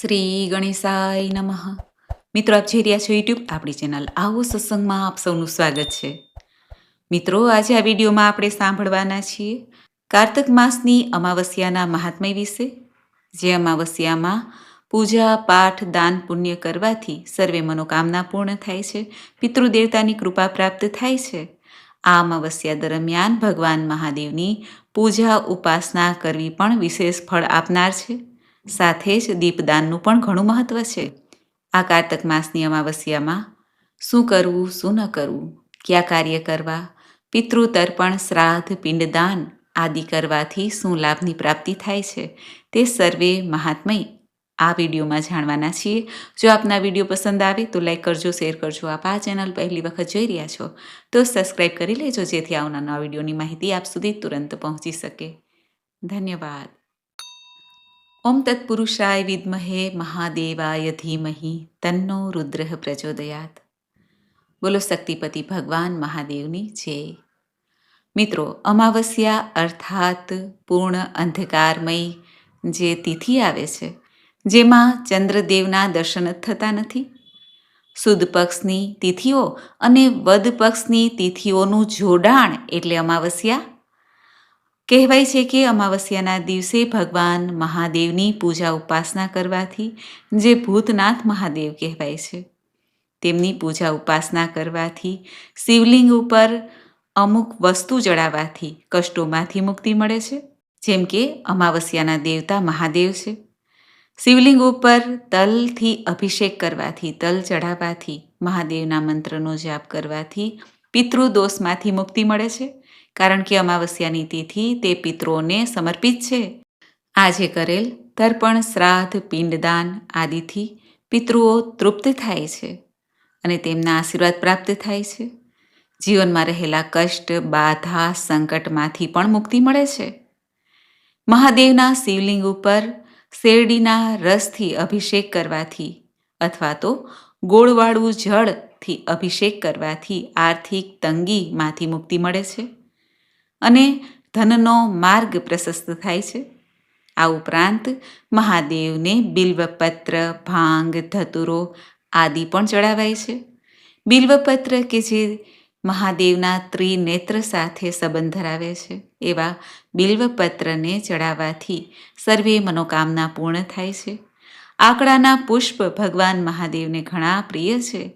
શ્રી ગણેશાય નમઃ. મિત્રો, આપ જોઈ રહ્યા છો યુટ્યુબ આપણી ચેનલ આવો સત્સંગમાં આપ સૌનું સ્વાગત છે. મિત્રો, આજે આ વિડીયોમાં આપણે સાંભળવાના છીએ કાર્તક માસની અમાવસ્યાના મહાત્મય વિશે, જે અમાવસ્યામાં પૂજા, પાઠ, દાન, પુણ્ય કરવાથી સર્વે મનોકામના પૂર્ણ થાય છે, પિતૃદેવતાની કૃપા પ્રાપ્ત થાય છે. આ અમાવસ્યા દરમિયાન ભગવાન મહાદેવની પૂજા, ઉપાસના કરવી પણ વિશેષ ફળ આપનાર છે. સાથે જ દીપદાનનું પણ ઘણું મહત્વ છે. આ કારતક માસની અમાવસ્યામાં શું કરવું, શું ન કરવું, કયા કાર્ય કરવા પિતૃ તર્પણ શ્રાદ્ધ, પિંડદાન આદિ કરવાથી શું લાભની પ્રાપ્તિ થાય છે તે સર્વે મહાત્મય આ વિડીયોમાં જાણવાના છીએ. જો આપના વીડિયો પસંદ આવે તો લાઈક કરજો, શેર કરજો. આપ આ ચેનલ પહેલી વખત જોઈ રહ્યા છો તો સબસ્ક્રાઈબ કરી લેજો જેથી આવનારા વિડીયોની માહિતી આપ સુધી તુરંત પહોંચી શકે. ધન્યવાદ. ઓમ તત્પુરુષાય વિદ્મહે મહાદેવાય ધીમહી, તન્નો રુદ્ર પ્રચોદયાત. બોલો શક્તિપતિ ભગવાન મહાદેવની જય. મિત્રો, અમાવસ્યા અર્થાત પૂર્ણ અંધકારમય જે તિથિ આવે છે, જેમાં ચંદ્રદેવના દર્શન જ થતા નથી? સુદ પક્ષની તિથિઓ અને વદ પક્ષની તિથિઓનું જોડાણ એટલે અમાવસ્યા? કહેવાય છે કે અમાવસ્યાના દિવસે ભગવાન મહાદેવની પૂજા ઉપાસના કરવાથી, જે ભૂતનાથ મહાદેવ કહેવાય છે, તેમની પૂજા ઉપાસના કરવાથી, શિવલિંગ ઉપર અમુક વસ્તુ જડાવવાથી કષ્ટોમાંથી મુક્તિ મળે છે, જેમ કે અમાવસ્યાના દેવતા મહાદેવ છે. શિવલિંગ ઉપર તલથી અભિષેક કરવાથી, તલ ચઢાવવાથી મહાદેવના મંત્રનો જાપ કરવાથી, પિતૃદોષમાંથી મુક્તિ મળે છે. કારણ કે અમાવસ્યાની તિથિ તે પિતૃઓને સમર્પિત છે. આજે કરેલ તર્પણ, શ્રાદ્ધ, પિંડદાન આદિથી પિતૃઓ તૃપ્ત થાય છે અને તેમના આશીર્વાદ પ્રાપ્ત થાય છે. જીવનમાં રહેલા કષ્ટ, બાધા, સંકટમાંથી પણ મુક્તિ મળે છે. મહાદેવના શિવલિંગ ઉપર શેરડીના રસથી અભિષેક કરવાથી અથવા તો ગોળવાળું જળથી અભિષેક કરવાથી આર્થિક તંગીમાંથી મુક્તિ મળે છે. અને ધનનો માર્ગ પ્રશસ્ત થાય છે. આ ઉપરાંત મહાદેવને બિલ્વપત્ર, ભાંગ, ધતુરો આદિ પણ ચડાવાય છે. બિલ્વપત્ર કે જે મહાદેવના ત્રિનેત્ર સાથે સંબંધ ધરાવે છે, એવા બિલ્વપત્રને ચડાવવાથી સર્વે મનોકામના પૂર્ણ થાય છે. આકડાના પુષ્પ ભગવાન મહાદેવને ઘણા પ્રિય છે.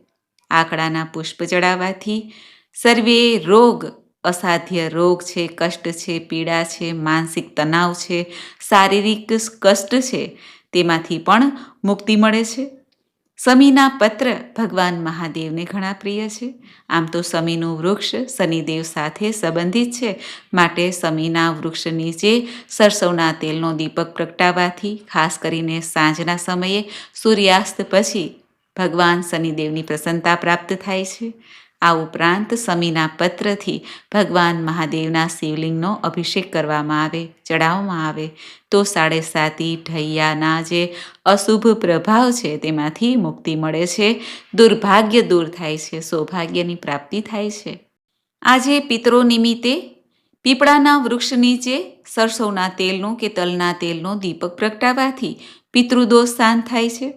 આકડાના પુષ્પ ચડાવવાથી સર્વે રોગ અસાધ્ય રોગ છે, કષ્ટ છે, પીડા છે, માનસિક તણાવ છે, શારીરિક કષ્ટ છે, તેમાંથી પણ મુક્તિ મળે છે. સમીના પત્ર ભગવાન મહાદેવને ઘણા પ્રિય છે. આમ તો સમીનું વૃક્ષ શનિદેવ સાથે સંબંધિત છે. માટે સમીના વૃક્ષ નીચે સરસવના તેલનો દીપક પ્રગટાવવાથી ખાસ કરીને સાંજના સમયે સૂર્યાસ્ત પછી ભગવાન શનિદેવની પ્રસન્નતા પ્રાપ્ત થાય છે. આ ઉપરાંત સમીના પત્રથી ભગવાન મહાદેવના શિવલિંગનો અભિષેક કરવામાં આવે, ચડાવવામાં આવે. તો સાડે સાતી ઢૈયાના જે અશુભ પ્રભાવ છે, તેમાંથી મુક્તિ મળે છે. દુર્ભાગ્ય દૂર થાય છે, સૌભાગ્યની પ્રાપ્તિ થાય છે. આજે પિતરો નિમિત્તે પીપળાના વૃક્ષ નીચે સરસવના તેલનો કે તલના તેલનો દીપક પ્રગટાવવાથી પિતૃદોષ શાંત થાય છે.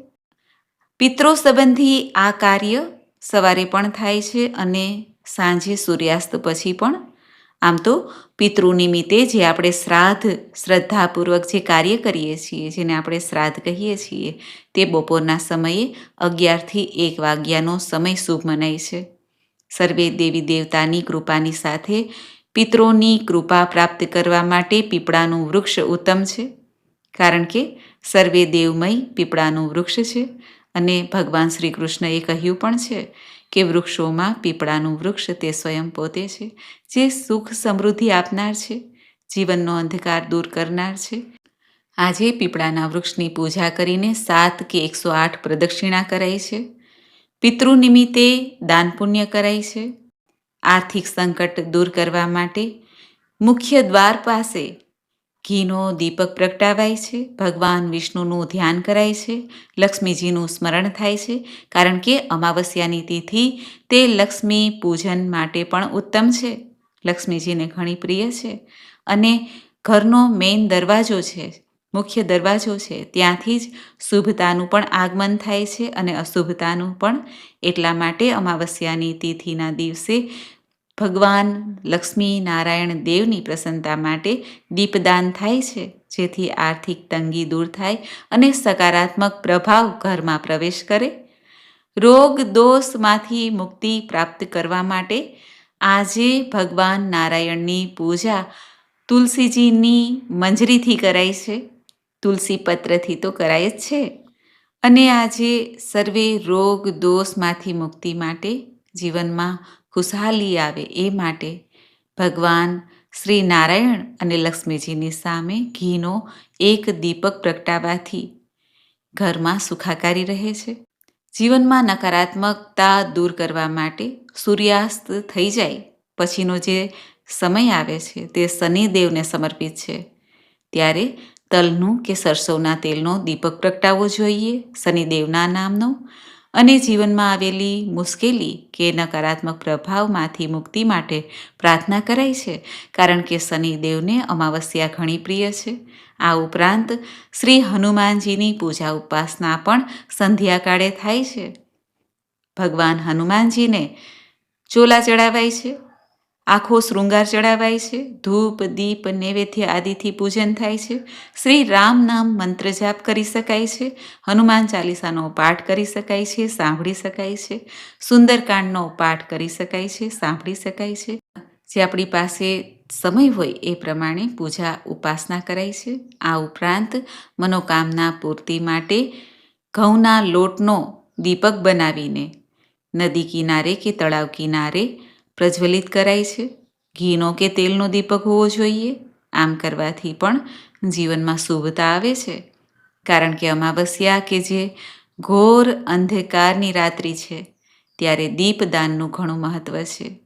પિત્રો સંબંધી આ કાર્ય સવારે પણ થાય છે અને સાંજે સૂર્યાસ્ત પછી પણ. આમ તો પિતૃ નિમિત્તે જે આપણે શ્રાદ્ધ, શ્રદ્ધાપૂર્વક જે કાર્ય કરીએ છીએ, જેને આપણે શ્રાદ્ધ કહીએ છીએ, તે બપોરના સમયે અગિયારથી એક વાગ્યાનો સમય શુભ મનાય છે. સર્વે દેવી દેવતાની કૃપાની સાથે પિતૃની કૃપા પ્રાપ્ત કરવા માટે પીપળાનું વૃક્ષ ઉત્તમ છે. કારણ કે સર્વે દેવમય પીપળાનું વૃક્ષ છે. અને ભગવાન શ્રી કૃષ્ણએ કહ્યું પણ છે કે વૃક્ષોમાં પીપળાનું વૃક્ષ તે સ્વયં પોતે છે, જે સુખ સમૃદ્ધિ આપનાર છે, જીવનનો અંધકાર દૂર કરનાર છે. આજે પીપળાના વૃક્ષની પૂજા કરીને સાત કે એકસો આઠ પ્રદક્ષિણા કરાય છે. પિતૃ નિમિત્તે દાન પુણ્ય કરાય છે. આર્થિક સંકટ દૂર કરવા માટે મુખ્ય દ્વાર પાસે ઘીનો દીપક પ્રગટાવાય છે, ભગવાન વિષ્ણુનું ધ્યાન કરાય છે, લક્ષ્મીજીનું સ્મરણ થાય છે, કારણ કે અમાવસ્યાની તિથિ તે લક્ષ્મી પૂજન માટે પણ ઉત્તમ છે. લક્ષ્મીજીને ઘણી પ્રિય છે અને ઘરનો મેઇન દરવાજો છે, મુખ્ય દરવાજો છે. ત્યાંથી જ શુભતાનું પણ આગમન થાય છે અને અશુભતાનું પણ એટલા માટે અમાવસ્યાની તિથિના દિવસે ભગવાન લક્ષ્મી નારાયણ દેવની પ્રસન્નતા માટે દીપદાન થાય છે, જેથી આર્થિક તંગી દૂર થાય અને સકારાત્મક પ્રભાવ ઘરમાં પ્રવેશ કરે. રોગ દોષમાંથી મુક્તિ પ્રાપ્ત કરવા માટે આજે ભગવાન નારાયણની પૂજા તુલસીજીની મંજરીથી કરાય છે. તુલસી પત્રથી તો કરાય જ છે. અને આજે સર્વે રોગ દોષમાંથી મુક્તિ માટે જીવનમાં ખુશહાલી આવે એ માટે ભગવાન શ્રી નારાયણ અને લક્ષ્મીજીની સામે ઘીનો એક દીપક પ્રગટાવવાથી ઘરમાં સુખાકારી રહે છે. જીવનમાં નકારાત્મકતા દૂર કરવા માટે સૂર્યાસ્ત થઈ જાય પછીનો જે સમય આવે છે તે શનિદેવને સમર્પિત છે. ત્યારે તલનું કે સરસવના તેલનો દીપક પ્રગટાવવો જોઈએ, શનિદેવના નામનો અને જીવનમાં આવેલી મુશ્કેલી કે નકારાત્મક પ્રભાવમાંથી મુક્તિ માટે પ્રાર્થના કરાય છે, કારણ કે શનિદેવને અમાવસ્યા ઘણી પ્રિય છે. આ ઉપરાંત, શ્રી હનુમાનજીની પૂજા ઉપાસના પણ સંધ્યાકાળે થાય છે. ભગવાન હનુમાનજીને ચોલા ચડાવાય છે. આખો શૃંગાર ચડાવાય છે. ધૂપ, દીપ, નૈવેદ્ય આદિથી પૂજન થાય છે. શ્રી રામ નામ મંત્ર જાપ કરી શકાય છે. હનુમાન ચાલીસાનો પાઠ કરી શકાય છે, સાંભળી શકાય છે. સુંદરકાંડનો પાઠ કરી શકાય છે, સાંભળી શકાય છે. જે આપણી પાસે સમય હોય એ પ્રમાણે પૂજા ઉપાસના કરાય છે. આ ઉપરાંત મનોકામના પૂર્તિ માટે ઘઉંના લોટનો દીપક બનાવીને, નદી કિનારે કે તળાવ કિનારે પ્રજ્વલિત કરાય છે. ઘીનો કે તેલનો દીપક હોવો જોઈએ. આમ કરવાથી પણ જીવનમાં શુભતા આવે છે. કારણ કે અમાવસ્યા કે જે ઘોર અંધકારની રાત્રિ છે, ત્યારે દીપદાનનું ઘણું મહત્ત્વ છે.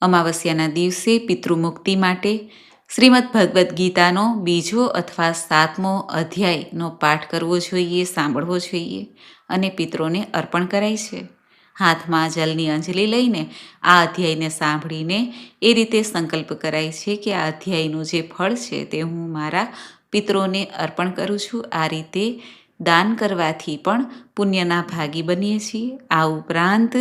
અમાવસ્યાના દિવસે પિતૃમુક્તિ માટે શ્રીમદ ભગવદ્ ગીતાનો બીજો અથવા સાતમો અધ્યાયનો પાઠ કરવો જોઈએ, સાંભળવો જોઈએ અને પિત્રોને અર્પણ કરાય છે. હાથમાં જલની અંજલિ લઈને આ અધ્યાયને સાંભળીને એ રીતે સંકલ્પ કરાય છે કે આ અધ્યાયનું જે ફળ છે તે હું મારા પિત્રોને અર્પણ કરું છું. આ રીતે દાન કરવાથી પણ પુણ્યના ભાગી બનીએ છીએ. આ ઉપરાંત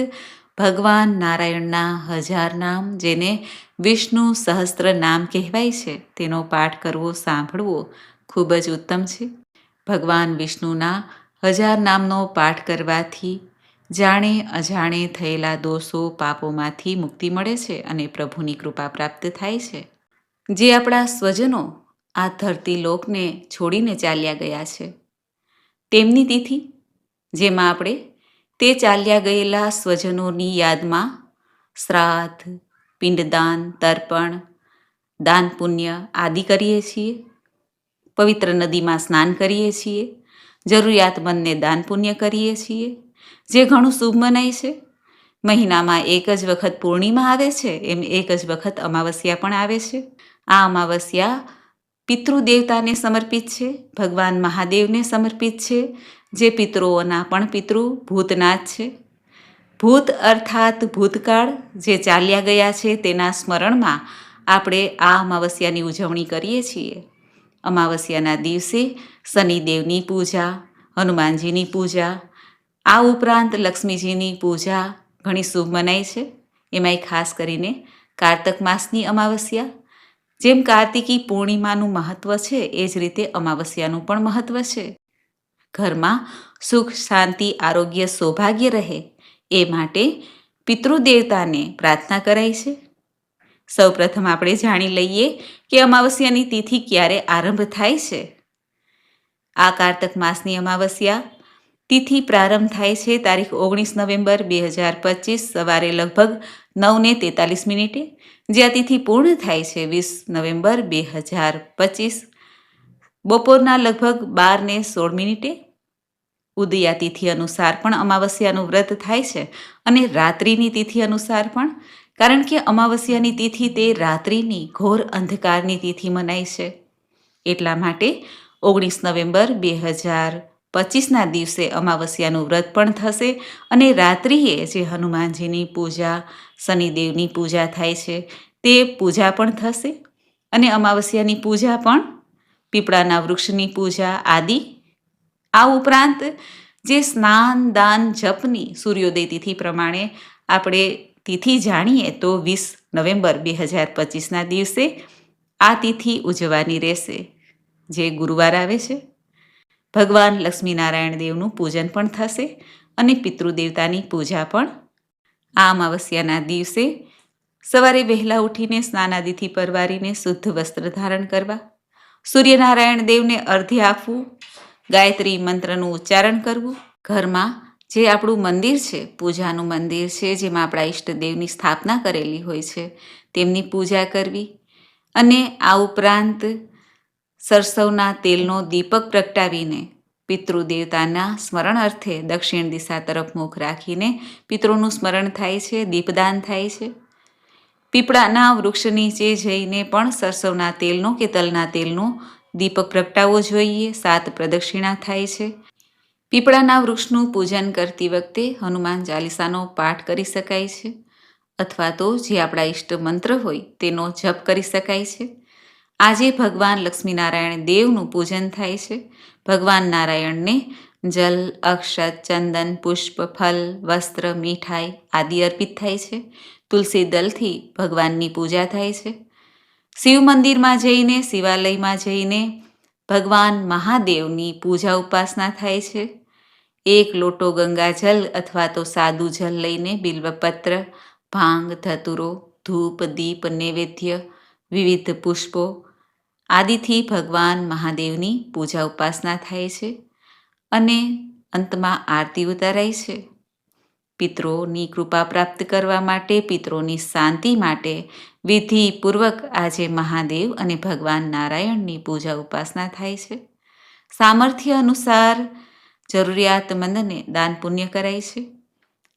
ભગવાન નારાયણના હજાર નામ, જેને વિષ્ણુ સહસ્ત્ર નામ કહેવાય છે, તેનો પાઠ કરવો, સાંભળવો ખૂબ જ ઉત્તમ છે. ભગવાન વિષ્ણુના હજાર નામનો પાઠ કરવાથી જાણે અજાણે થયેલા દોષો પાપોમાંથી મુક્તિ મળે છે અને પ્રભુની કૃપા પ્રાપ્ત થાય છે. જે આપણા સ્વજનો આ ધરતી લોકને છોડીને ચાલ્યા ગયા છે. તેમની તિથિ, જેમાં આપણે તે ચાલ્યા ગયેલા સ્વજનોની યાદમાં શ્રાદ્ધ, પિંડદાન, તર્પણ, દાન પુણ્ય આદિ કરીએ છીએ. પવિત્ર નદીમાં સ્નાન કરીએ છીએ. જરૂરિયાતમંદને દાન પુણ્ય કરીએ છીએ. જે ઘણું શુભ મનાય છે. મહિનામાં એક જ વખત પૂર્ણિમા આવે છે, એમ એક જ વખત અમાવસ્યા પણ આવે છે. આ અમાવસ્યા પિતૃદેવતાને સમર્પિત છે, ભગવાન મહાદેવને સમર્પિત છે, જે પિતૃઓના પણ પિતૃ ભૂતનાથ છે. ભૂત અર્થાત ભૂતકાળ જે ચાલ્યા ગયા છે તેના સ્મરણમાં આપણે આ અમાવસ્યાની ઉજવણી કરીએ છીએ. અમાવસ્યાના દિવસે શનિદેવની પૂજા, હનુમાનજીની પૂજા આ ઉપરાંત લક્ષ્મીજીની પૂજા ઘણી શુભ મનાય છે. એમાંય ખાસ કરીને કારતક માસની અમાવસ્યા. જેમ કાર્તિકી પૂર્ણિમાનું મહત્ત્વ છે, એ જ રીતે અમાવસ્યાનું પણ મહત્ત્વ છે. ઘરમાં સુખ, શાંતિ, આરોગ્ય, સૌભાગ્ય રહે, એ માટે પિતૃદેવતાને પ્રાર્થના કરાય છે. સૌપ્રથમ આપણે જાણી લઈએ કે અમાવસ્યાની તિથિ ક્યારે આરંભ થાય છે. આ કારતક માસની અમાવસ્યા તિથિ પ્રારંભ થાય છે તારીખ ઓગણીસ નવેમ્બર બે હજાર પચીસ સવારે લગભગ નવને તેતાલીસ મિનિટે, જ્યાં તિથિ પૂર્ણ થાય છે વીસ નવેમ્બર બે હજાર પચીસ. બપોરના લગભગ બારને સોળ મિનિટે ઉદયા તિથિ અનુસાર પણ અમાવસ્યાનું વ્રત થાય છે અને રાત્રિની તિથિ અનુસાર પણ, કારણ કે અમાવસ્યાની તિથિ તે રાત્રિની ઘોર અંધકારની તિથિ મનાય છે. એટલા માટે ઓગણીસ નવેમ્બર બે હજાર પચીસના દિવસે અમાવસ્યાનું વ્રત પણ થશે અને રાત્રિએ જે હનુમાનજીની પૂજા, શનિદેવની પૂજા થાય છે, તે પૂજા પણ થશે. અને અમાવસ્યાની પૂજા પણ, પીપળાના વૃક્ષની પૂજા આદિ, આ ઉપરાંત જે સ્નાન, દાન, જપની સૂર્યોદય તિથિ પ્રમાણે આપણે તિથિ જાણીએ તો વીસ નવેમ્બર બે હજાર પચીસના દિવસે આ તિથિ ઉજવવાની રહેશે. જે ગુરુવાર આવે છે. ભગવાન લક્ષ્મીનારાયણ દેવનું પૂજન પણ થશે અને પિતૃદેવતાની પૂજા પણ. આ અમાવસ્યાના દિવસે સવારે વહેલા ઉઠીને સ્નાનાદિથી પરવારીને શુદ્ધ વસ્ત્ર ધારણ કરવા, સૂર્યનારાયણ દેવને અર્ધ્ય આપવું, ગાયત્રી મંત્રનું ઉચ્ચારણ કરવું. ઘરમાં જે આપણું મંદિર છે, પૂજાનું મંદિર છે, જેમાં આપણા ઈષ્ટદેવની સ્થાપના કરેલી હોય છે, તેમની પૂજા કરવી અને આ ઉપરાંત સરસવના તેલનો દીપક પ્રગટાવીને પિતૃદેવતાના સ્મરણ અર્થે દક્ષિણ દિશા તરફ મુખ રાખીને પિતૃનું સ્મરણ થાય છે, દીપદાન થાય છે. પીપળાના વૃક્ષ નીચે જઈને પણ સરસવના તેલનો કે તલના તેલનો દીપક પ્રગટાવવો જોઈએ, સાત પ્રદક્ષિણા થાય છે. પીપળાના વૃક્ષનું પૂજન કરતી વખતે હનુમાન ચાલીસાનો પાઠ કરી શકાય છે. અથવા તો જે આપણા ઈષ્ટ મંત્ર હોય તેનો જપ કરી શકાય છે. આજે ભગવાન લક્ષ્મીનારાયણ દેવનું પૂજન થાય છે. ભગવાન નારાયણને જલ, અક્ષત, ચંદન, પુષ્પ, ફલ, વસ્ત્ર, મીઠાઈ આદિ અર્પિત થાય છે. તુલસી દલથી ભગવાનની પૂજા થાય છે. શિવ મંદિરમાં જઈને, શિવાલયમાં જઈને ભગવાન મહાદેવની પૂજા ઉપાસના થાય છે. એક લોટો ગંગાજલ અથવા તો સાદું જલ લઈને બિલ્વપત્ર, ભાંગ, ધતુરો, ધૂપ, દીપ, નૈવેદ્ય, વિવિધ પુષ્પો આદિથી ભગવાન મહાદેવની પૂજા ઉપાસના થાય છે અને અંતમાં આરતી ઉતારાય છે. પિત્રોની કૃપા પ્રાપ્ત કરવા માટે પિત્રોની શાંતિ માટે વિધિપૂર્વક આજે મહાદેવ અને ભગવાન નારાયણની પૂજા ઉપાસના થાય છે. સામર્થ્ય અનુસાર જરૂરિયાતમંદને દાન પુણ્ય કરાય છે.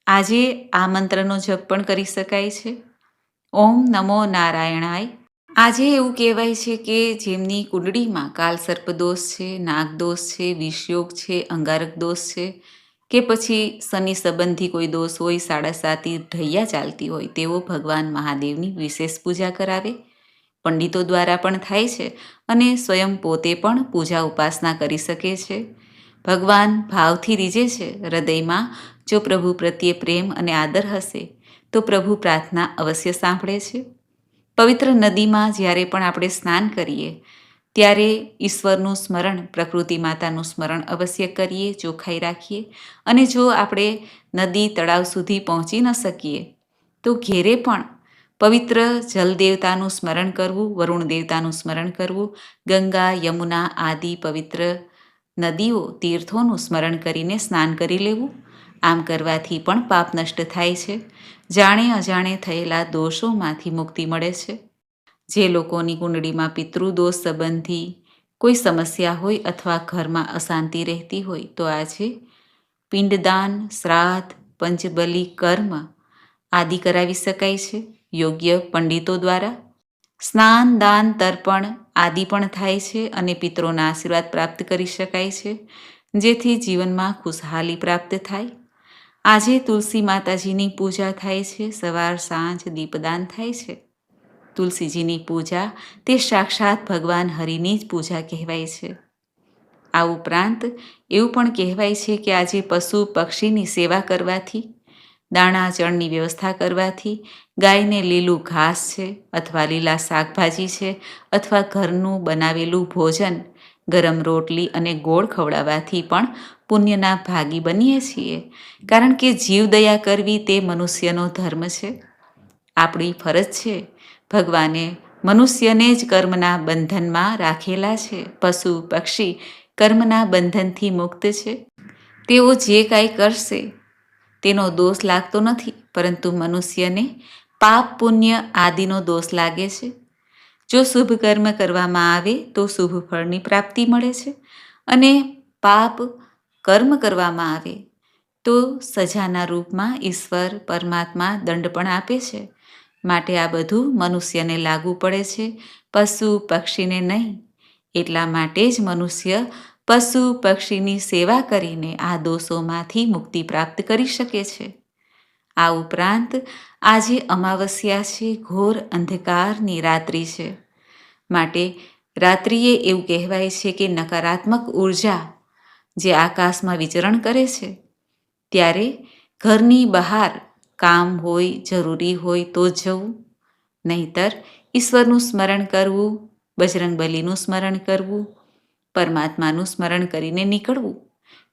આજે આ મંત્રનો જપ પણ કરી શકાય છે. ઓમ નમો નારાયણાય આજે એવું કહેવાય છે કે જેમની કુંડળીમાં કાલ સર્પદોષ છે નાગદોષ છે વિષયોગ છે, અંગારક દોષ છે કે પછી શનિ સંબંધી કોઈ દોષ હોય, સાડા સાતી ઢૈયા ચાલતી હોય તેઓ ભગવાન મહાદેવની વિશેષ પૂજા કરાવે. પંડિતો દ્વારા પણ થાય છે અને સ્વયં પોતે પણ પૂજા ઉપાસના કરી શકે છે. ભગવાન ભાવથી રીજે છે હૃદયમાં, જો પ્રભુ પ્રત્યે પ્રેમ અને આદર હશે, તો પ્રભુ પ્રાર્થના અવશ્ય સાંભળે છે. પવિત્ર નદીમાં જ્યારે પણ આપણે સ્નાન કરીએ, ત્યારે ઈશ્વરનું સ્મરણ, પ્રકૃતિ માતાનું સ્મરણ અવશ્ય કરીએ, ચોખ્ખાઈ રાખીએ અને જો આપણે નદી તળાવ સુધી પહોંચી ન શકીએ, તો ઘેરે પણ પવિત્ર જલદેવતાનું સ્મરણ કરવું, વરુણ દેવતાનું સ્મરણ કરવું, ગંગા, યમુના આદિ પવિત્ર નદીઓ, તીર્થોનું સ્મરણ કરીને સ્નાન કરી લેવું, આમ કરવાથી પણ પાપ નષ્ટ થાય છે. જાણે અજાણે થયેલા દોષોમાંથી મુક્તિ મળે છે. જે લોકોની કુંડળીમાં પિતૃદોષ સંબંધી કોઈ સમસ્યા હોય અથવા ઘરમાં અશાંતિ રહેતી હોય તો આજે પિંડદાન, શ્રાદ્ધ, પંચબલી, કર્મ આદિ કરાવી શકાય છે. યોગ્ય પંડિતો દ્વારા સ્નાન, દાન, તર્પણ આદિ પણ થાય છે અને પિત્રોના આશીર્વાદ પ્રાપ્ત કરી શકાય છે. જેથી જીવનમાં ખુશહાલી પ્રાપ્ત થાય. આજે તુલસી માતાજીની પૂજા થાય છે. સવાર સાંજ દીપદાન થાય છે. તુલસીજીની પૂજા તે સાક્ષાત ભગવાન હરિની જ પૂજા કહેવાય છે. આ ઉપરાંત એવું પણ કહેવાય છે કે આજે પશુ પક્ષીની સેવા કરવાથી, દાણા ચણની વ્યવસ્થા કરવાથી, ગાયને લીલું ઘાસ છે અથવા લીલા શાકભાજી છે અથવા ઘરનું બનાવેલું ભોજન ગરમ રોટલી અને ગોળ ખવડાવવાથી પણ પુણ્યના ભાગી બનીએ છીએ. કારણ કે જીવદયા કરવી તે મનુષ્યનો ધર્મ છે. આપણી ફરજ છે. ભગવાને મનુષ્યને જ કર્મના બંધનમાં રાખેલા છે. પશુ, પક્ષી કર્મના બંધનથી મુક્ત છે. તેઓ જે કાંઈ કરશે, તેનો દોષ લાગતો નથી. પરંતુ મનુષ્યને પાપ પુણ્ય આદિનો દોષ લાગે છે. જો શુભ કર્મ કરવામાં આવે તો શુભ ફળની પ્રાપ્તિ મળે છે. અને પાપ કર્મ કરવામાં આવે તો સજાના રૂપમાં ઈશ્વર, પરમાત્મા દંડ પણ આપે છે. માટે આ બધું મનુષ્યને લાગુ પડે છે, પશુ પક્ષીને નહીં. એટલા માટે જ મનુષ્ય પશુ પક્ષીની સેવા કરીને આ દોષોમાંથી મુક્તિ પ્રાપ્ત કરી શકે છે. આ ઉપરાંત આજે અમાવસ્યા છે, ઘોર અંધકારની રાત્રિ છે. માટે રાત્રિએ એવું કહેવાય છે કે નકારાત્મક ઊર્જા જે આકાશમાં વિચરણ કરે છે, ત્યારે ઘરની બહાર કામ હોય, જરૂરી હોય તો જ જવું. નહીતર ઈશ્વરનું સ્મરણ કરવું, બજરંગબલીનું સ્મરણ કરવું, પરમાત્માનું સ્મરણ કરીને નીકળવું.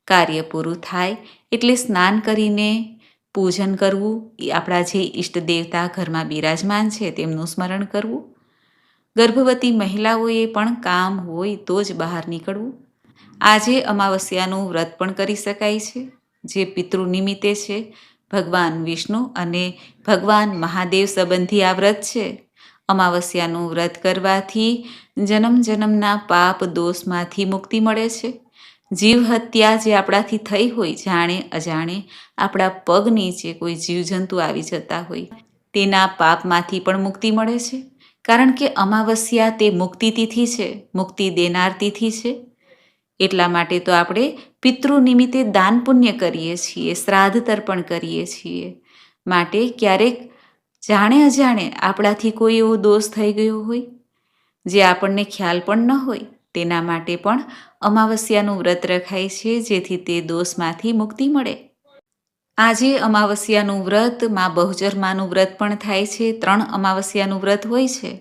કાર્ય પૂરું થાય એટલે સ્નાન કરીને પૂજન કરવું, એ આપણા જે ઈષ્ટ દેવતા ઘરમાં બિરાજમાન છે તેમનું સ્મરણ કરવું. ગર્ભવતી મહિલાઓએ પણ કામ હોય તો જ બહાર નીકળવું. આજે અમાવસ્યાનું વ્રત પણ કરી શકાય છે. જે પિતૃ નિમિત્તે છે, ભગવાન વિષ્ણુ અને ભગવાન મહાદેવ સંબંધી આ વ્રત છે. અમાવસ્યાનું વ્રત કરવાથી જન્મ જન્મના પાપ દોષમાંથી મુક્તિ મળે છે. જીવ હત્યા જે આપણાથી થઈ હોય, જાણે, અજાણે, આપણા પગ નીચે કોઈ જીવજંતુ આવી જતા હોય, તેના પાપમાંથી પણ મુક્તિ મળે છે? કારણ કે અમાવસ્યા તે મુક્તિ તિથિ છે, મુક્તિ દેનાર તિથિ છે. એટલા માટે તો આપણે પિતૃ નિમિત્તે દાન પુણ્ય કરીએ છીએ, શ્રાદ્ધ તર્પણ કરીએ છીએ. માટે ક્યારેક, જાણે, અજાણે આપણાથી કોઈ એવો દોષ થઈ ગયો હોય, જે આપણને ખ્યાલ પણ ન હોય. તેના માટે પણ અમાવસ્યાનું વ્રત રખાય છે, જેથી તે દોષમાંથી મુક્તિ મળે. આજે અમાવસ્યાનું વ્રત, મા બહુજરમાનું વ્રત પણ થાય છે. ત્રણ અમાવસ્યાનું વ્રત હોય છે.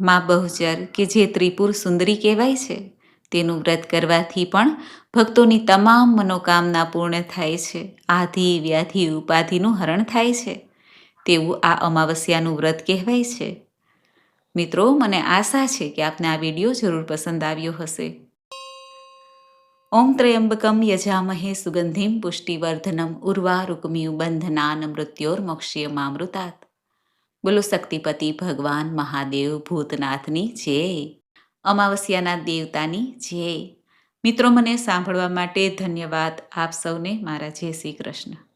મા બહુજર કે જે ત્રિપુર સુંદરી કહેવાય છે, તેનું વ્રત કરવાથી પણ ભક્તોની તમામ મનોકામના પૂર્ણ થાય છે. આધિ, વ્યાધિ, ઉપાધિનું હરણ થાય છે. તેવું આ અમાવસ્યાનું વ્રત કહેવાય છે. મિત્રો, મને આશા છે કે આપને આ વીડિયો જરૂર પસંદ આવ્યો હશે. ઓમ ત્રયંબકમ યજામહે સુગંધિમ પુષ્ટિવર્ધનમ ઉર્વા રૂકમિયુ બંધનાન મૃત્યોર્મોક્ષ્યમામૃતાત બોલો શક્તિપતિ ભગવાન મહાદેવ ભૂતનાથની જય. અમાવસ્યાના દેવતાની જય. મિત્રો, મને સાંભળવા માટે ધન્યવાદ આપ સૌને. મારા જય શ્રી કૃષ્ણ.